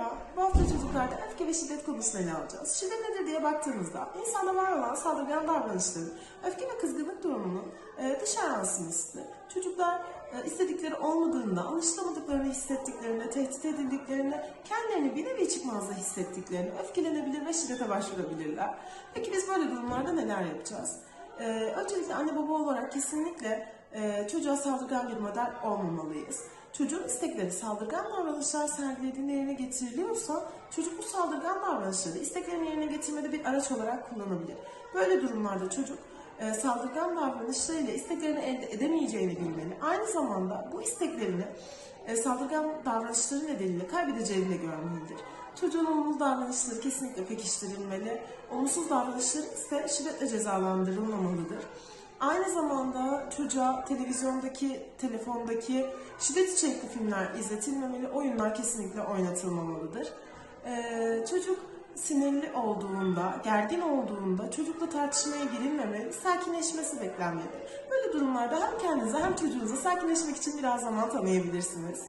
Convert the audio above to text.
Merhaba, bu hafta çocuklarda öfke ve şiddet konusunu ele alacağız. Şiddet nedir diye baktığımızda insanda var olan saldırgan davranışların, öfke ve kızgınlık durumunun e, dışa yansımasıdır. Çocuklar e, istedikleri olmadığında, anlaşılamadıklarını hissettiklerinde, tehdit edildiklerinde, kendilerini bir nevi çıkmazda hissettiklerini, öfkelenebilir ve şiddete başvurabilirler. Peki biz böyle durumlarda neler yapacağız? E, öncelikle anne baba olarak kesinlikle e, çocuğa saldırgan bir model olmamalıyız. Çocuğun istekleri saldırgan davranışlar sergilediğinde yerine getiriliyorsa çocuk bu saldırgan davranışları isteklerini yerine getirmede bir araç olarak kullanabilir. Böyle durumlarda çocuk e, saldırgan davranışlarıyla isteklerini elde edemeyeceğini bilmeli. Aynı zamanda bu isteklerini e, saldırgan davranışları nedeniyle kaybedeceğini de görmelidir. Çocuğun olumlu davranışları kesinlikle pekiştirilmeli. Olumsuz davranışları ise şiddetle cezalandırılmamalıdır. Aynı zamanda çocuğa televizyondaki, telefondaki şiddet içerikli filmler izletilmemeli, oyunlar kesinlikle oynatılmamalıdır. Ee, çocuk sinirli olduğunda, gergin olduğunda çocukla tartışmaya girilmemeli, sakinleşmesi beklenmelidir. Böyle durumlarda hem kendinize hem çocuğunuza sakinleşmek için biraz zaman tanıyabilirsiniz.